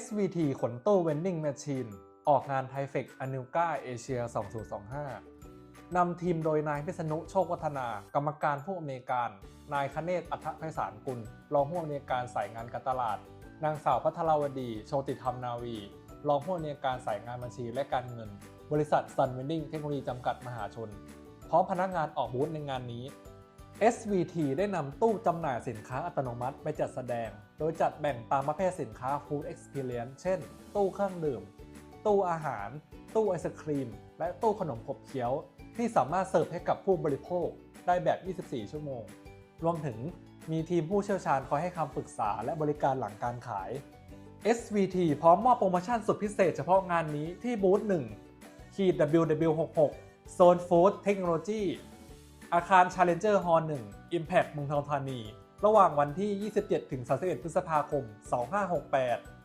SVT ขนตู้ Vending Machine ออกงานไทเฟกอนิวกาเอเชีย 2025 นำทีมโดยนายพิษณุโชควัฒนา กรรมการผู้อำนวยการ นายคเนศอัฐไพศาลกุล รองผู้อำนวยการสายงานการตลาด นางสาวพัทรวดี โชติธรรมนาวี รองผู้อำนวยการสายงานบัญชีและการเงิน บริษัท Sun Vending เทคโนโลยีจำกัดมหาชน พร้อมพนักงานออกบูธในงานนี้ SVT ได้นำตู้จำหน่ายสินค้าอัตโนมัติไปจัดแสดง โดยจัดแบ่งตามประเภทสินค้า Food Experience เช่น ตู้เครื่องดื่ม ตู้อาหาร ตู้ไอศครีม และตู้ขนมขบเคี้ยว ที่สามารถเสิร์ฟให้กับผู้บริโภคได้แบบ 24 ชั่วโมง รวมถึงมีทีมผู้เชี่ยวชาญคอยให้คำปรึกษาและบริการหลังการขาย SVT พร้อมมอบโปรโมชั่นสุดพิเศษเฉพาะงานนี้ที่บูธ1ขีด WW66 โซนฟู้ดเทคโนโลยี อาคาร Challenger Hall 1 Impact เมืองทองธานี ระหว่างวันที่ 27-31 พฤษภาคม 2568